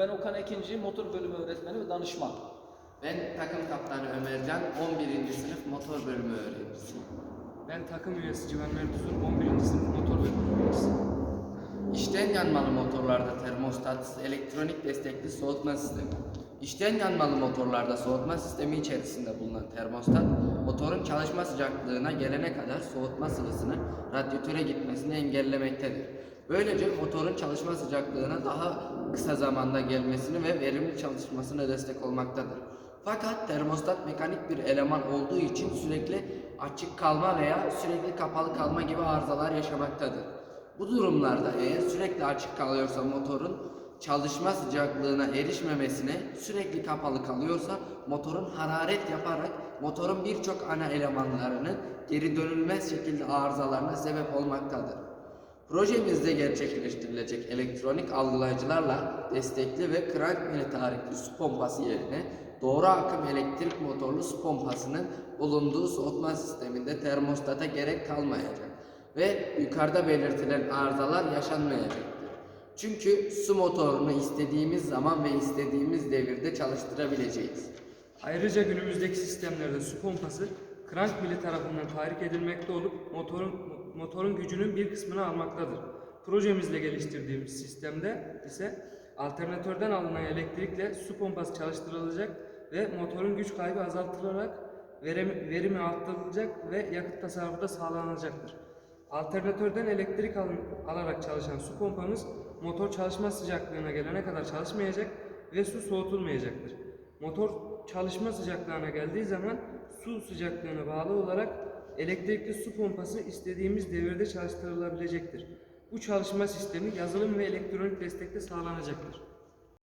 Ben Okan Ekinci, motor bölümü öğretmeni ve danışman. Ben takım kaptanı Ömercan, 11. sınıf motor bölümü öğrencisiyim. Ben takım üyesi Civan Mertuz'un 11. sınıf motor bölümü öğrencisiyim. İçten yanmalı motorlarda termostat, elektronik destekli soğutma sistemi. İçten yanmalı motorlarda soğutma sistemi içerisinde bulunan termostat, motorun çalışma sıcaklığına gelene kadar soğutma sıvısının radyatöre gitmesini engellemektedir. Böylece motorun çalışma sıcaklığına daha kısa zamanda gelmesini ve verimli çalışmasına destek olmaktadır. Fakat termostat mekanik bir eleman olduğu için sürekli açık kalma veya sürekli kapalı kalma gibi arızalar yaşamaktadır. Bu durumlarda eğer sürekli açık kalıyorsa motorun çalışma sıcaklığına erişmemesine sürekli kapalı kalıyorsa motorun hararet yaparak motorun birçok ana elemanlarının geri dönülmez şekilde arızalarına sebep olmaktadır. Projemizde gerçekleştirilecek elektronik algılayıcılarla destekli ve krank mili tarihli su pompası yerine doğru akım elektrik motorlu su pompasının bulunduğu soğutma sisteminde termostata gerek kalmayacak ve yukarıda belirtilen arızalar yaşanmayacaktır. Çünkü su motorunu istediğimiz zaman ve istediğimiz devirde çalıştırabileceğiz. Ayrıca günümüzdeki sistemlerde su pompası krank mili tarafından tahrik edilmekte olup motorun motorun gücünün bir kısmını almaktadır. Projemizle geliştirdiğimiz sistemde ise alternatörden alınan elektrikle su pompası çalıştırılacak ve motorun güç kaybı azaltılarak verimi, verimi arttırılacak ve yakıt tasarrufu da sağlanacaktır. Alternatörden elektrik alın- alarak çalışan su pompamız motor çalışma sıcaklığına gelene kadar çalışmayacak ve su soğutulmayacaktır. Motor çalışma sıcaklığına geldiği zaman su sıcaklığına bağlı olarak elektrikli su pompası istediğimiz devirde çalıştırılabilecektir. Bu çalışma sistemi yazılım ve elektronik destekte sağlanacaktır.